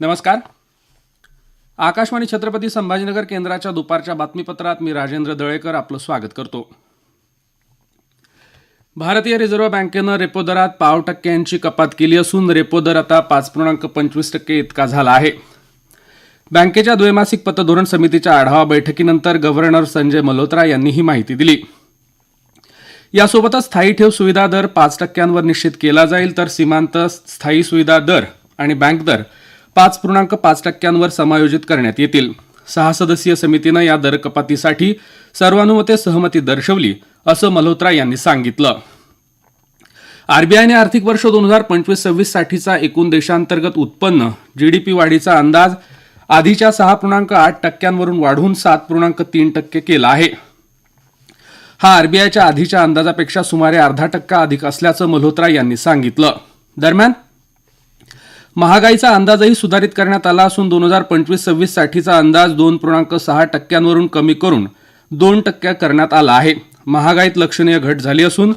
नमस्कार. आकाशवाणी छत्रपती संभाजीनगर केंद्राच्या दुपारच्या बातमीपत्रात मी राजेंद्र दळेकर आपलं स्वागत करतो. भारतीय रिझर्व्ह बँकेनं रेपो दरात पाव टक्क्यांची कपात केली असून रेपो दर आता पाच पूर्णांक पंचवीस टक्के इतका झाला आहे. बँकेच्या द्वैमासिक पतधोरण समितीच्या आढावा बैठकीनंतर गव्हर्नर संजय मल्होत्रा यांनी ही माहिती दिली. यासोबतच स्थायी ठेव सुविधा दर पाच टक्क्यांवर निश्चित केला जाईल तर सीमांत स्थायी सुविधा दर आणि बँक दर पाच पूर्णांक पाच टक्क्यांवर समायोजित करण्यात येतील. सहा सदस्यीय समितीनं या दर कपातीसाठी सर्वानुमते सहमती दर्शवली असं मल्होत्रा यांनी सांगितलं. आरबीआयने आर्थिक वर्ष दोन हजार पंचवीस सव्वीस साठीचा एकूण देशांतर्गत उत्पन्न जीडीपी वाढीचा अंदाज आधीच्या सहा पूर्णांक आठ टक्क्यांवरून वाढून सात पूर्णांक तीन टक्के केला आहे. हा आरबीआयच्या आधीच्या अंदाजापेक्षा सुमारे अर्धा टक्का अधिक असल्याचं मल्होत्रा यांनी सांगितलं. दरम्यान महागाईचा अंदाजही सुधारित करण्यात आला असून दोन हजार पंचवीस सव्वीस साठीचा अंदाज दोन पूर्णांक सहा टक्क्यांवरून कमी करून दोन टक्क्या करण्यात आला आहे. महागाईत लक्षणीय घट झाली असून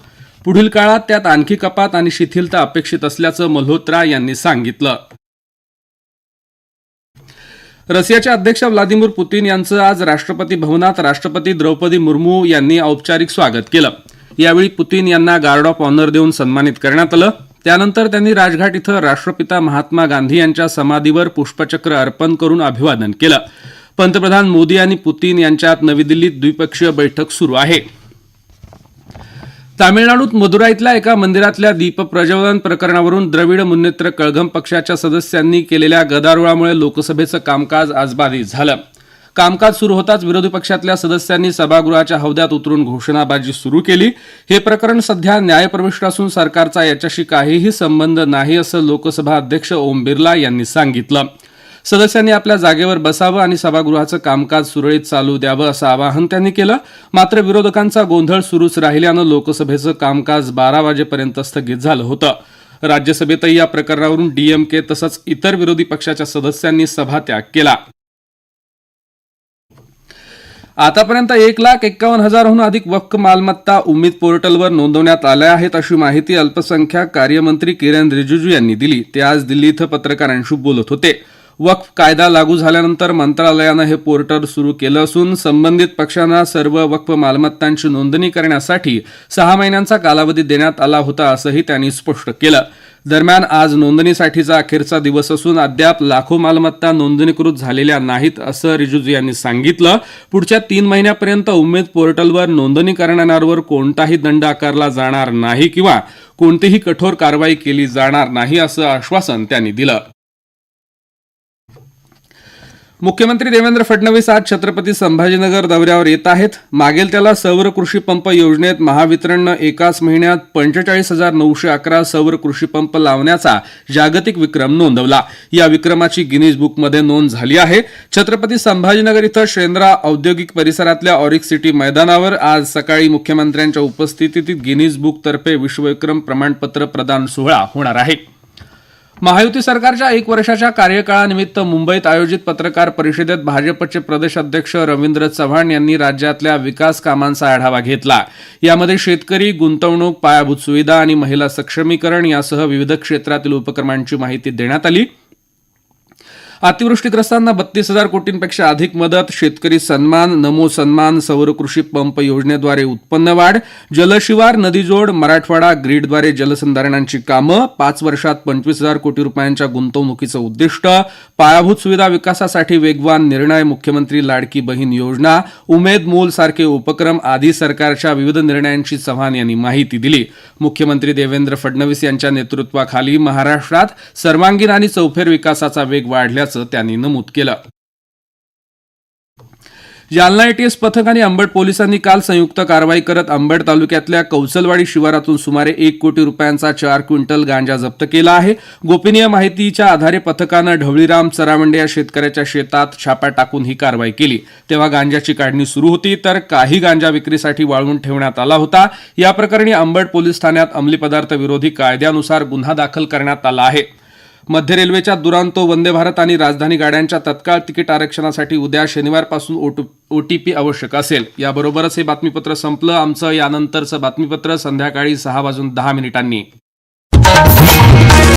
पुढील काळात त्यात आणखी कपात आणि शिथिलता अपेक्षित असल्याचं मल्होत्रा यांनी सांगितलं. रशियाचे अध्यक्ष व्लादिमीर पुतीन यांचं आज राष्ट्रपती भवनात राष्ट्रपती द्रौपदी मुर्मू यांनी औपचारिक स्वागत केलं. यावेळी पुतीन यांना गार्ड ऑफ ऑनर देऊन सन्मानित करण्यात आलं. त्यानंतर त्यांनी राजघाट इथं राष्ट्रपिता महात्मा गांधी यांच्या समाधीवर पुष्पचक्र अर्पण करून अभिवादन केलं. पंतप्रधान मोदी आणि पुतीन यांच्यात नवी दिल्लीत द्विपक्षीय बैठक सुरू आहे. तामिळनाडूत मदुराईतल्या एका मंदिरातल्या दीपप्रज्वलन प्रकरणावरून द्रविड मुन्नेत्र कळघम पक्षाच्या सदस्यांनी केलेल्या गदारोळामुळे लोकसभेचं कामकाज आज बाधित झालं. कामकाज सुरू होताच विरोधी पक्षातल्या सदस्यांनी सभागृहाच्या हौद्यात उतरून घोषणाबाजी सुरू केली. हे प्रकरण सध्या न्यायप्रविष्ट असून सरकारचा याच्याशी काहीही संबंध नाही असं लोकसभा अध्यक्ष ओम बिर्ला यांनी सांगितलं. सदस्यांनी आपल्या जागेवर बसावं आणि सभागृहाचं कामकाज सुरळीत चालू द्यावं असं आवाहन त्यांनी केलं. मात्र विरोधकांचा गोंधळ सुरूच राहिल्यानं लोकसभेचं कामकाज बारा वाजेपर्यंत स्थगित झालं होतं. राज्यसभेतही या प्रकरणावरून डीएमके तसंच इतर विरोधी पक्षाच्या सदस्यांनी सभात्याग केला. आतापर्यंत एक लाख एक्कावन्न हजारहून अधिक वक्फ मालमत्ता उम्मीद पोर्टलवर नोंदवण्यात आल्या आहेत अशी माहिती अल्पसंख्याक कार्यमंत्री किरण रिजिजू यांनी दिली. ते आज दिल्ली इथं पत्रकारांशी बोलत होते. वक्फ कायदा लागू झाल्यानंतर मंत्रालयानं हे पोर्टल सुरू केलं असून संबंधित पक्षांना सर्व वक्फ मालमत्तांची नोंदणी करण्यासाठी सहा महिन्यांचा कालावधी देण्यात आला होता असंही त्यांनी स्पष्ट केलं. दरम्यान आज नोंदणीसाठीचा अखेरचा दिवस असून अद्याप लाखो मालमत्ता नोंदणीकृत झालेल्या नाहीत असं रिजिजू यांनी सांगितलं. पुढच्या तीन महिन्यापर्यंत उमेद पोर्टलवर नोंदणी करणाऱ्यांवर कोणताही दंड आकारला जाणार नाही किंवा कोणतीही कठोर कारवाई केली जाणार नाही असं आश्वासन त्यांनी दिलं. मुख्यमंत्री देवेंद्र फडणवीस आज छत्रपती संभाजीनगर दौऱ्यावर येत आहेत. मागेल त्याला सौर कृषी पंप योजनेत महावितरणनं एकाच महिन्यात पंचेचाळीस हजार नऊशे अकरा सौर कृषी पंप लावण्याचा जागतिक विक्रम नोंदवला. या विक्रमाची गिनीज बुकमध्ये नोंद झाली आहे. छत्रपती संभाजीनगर इथं शेंद्रा औद्योगिक परिसरातल्या ऑरिक सिटी मैदानावर आज सकाळी मुख्यमंत्र्यांच्या उपस्थितीत गिनीज बुकतर्फे विश्वविक्रम प्रमाणपत्र प्रदान सोहळा होणार आहे. महायुती सरकारच्या एक वर्षाच्या कार्यकाळानिमित्त मुंबईत आयोजित पत्रकार परिषदेत भाजपचे प्रदेश अध्यक्ष रवींद्र चव्हाण यांनी राज्यातल्या विकास कामांचा आढावा घेतला. यामध्ये शेतकरी गुंतवणूक पायाभूत सुविधा आणि महिला सक्षमीकरण यासह विविध क्षेत्रातील उपक्रमांची माहिती देण्यात आली. अतिवृष्टीग्रस्तांना बत्तीस हजार कोटींपेक्षा अधिक मदत शेतकरी सन्मान नमो सन्मान सौर कृषी पंप योजनेद्वारे उत्पन्न वाढ जलशिवार नदीजोड मराठवाडा ग्रीडद्वारे जलसंधारणांची कामं पाच वर्षात पंचवीस हजार कोटी रुपयांच्या गुंतवणुकीचं उद्दिष्ट पायाभूत सुविधा विकासासाठी वेगवान निर्णय मुख्यमंत्री लाडकी बहीण योजना उमेद मोल सारखे उपक्रम आदी सरकारच्या विविध निर्णयांची चव्हाण यांनी माहिती दिली. मुख्यमंत्री देवेंद्र फडणवीस यांच्या नेतृत्वाखाली महाराष्ट्रात सर्वांगीण आणि चौफेर विकासाचा वेग वाढल्याचं त्यांनी नमूद केलं. जालना एटीएस पथक आणि अंबड पोलिसांनी काल संयुक्त कारवाई करत अंबड तालुक्यातल्या कौसलवाडी शिवारातून सुमारे एक कोटी रुपयांचा चार क्विंटल गांजा जप्त केला आहे. गोपनीय माहितीच्या आधारे पथकानं ढवळीराम चरावंडे या शेतकऱ्याच्या शेतात छापा टाकून ही कारवाई केली. तेव्हा गांजाची काढणी सुरू होती तर काही गांजा विक्रीसाठी वाळवून ठेवण्यात आला होता. या प्रकरणी अंबड पोलीस ठाण्यात अंमली पदार्थ विरोधी कायद्यानुसार गुन्हा दाखल करण्यात आला आहे. मध्य रेल्वेच्या दुरांतो वंदे भारत आणि राजधानी गाड्यांच्या तत्काळ तिकीट आरक्षणासाठी उद्या शनिवारपासून ओ टी पी आवश्यक असेल. याबरोबरच हे बातमीपत्र संपलं. आमचं यानंतरचं बातमीपत्र संध्याकाळी सहा वाजून दहा मिनिटांनी.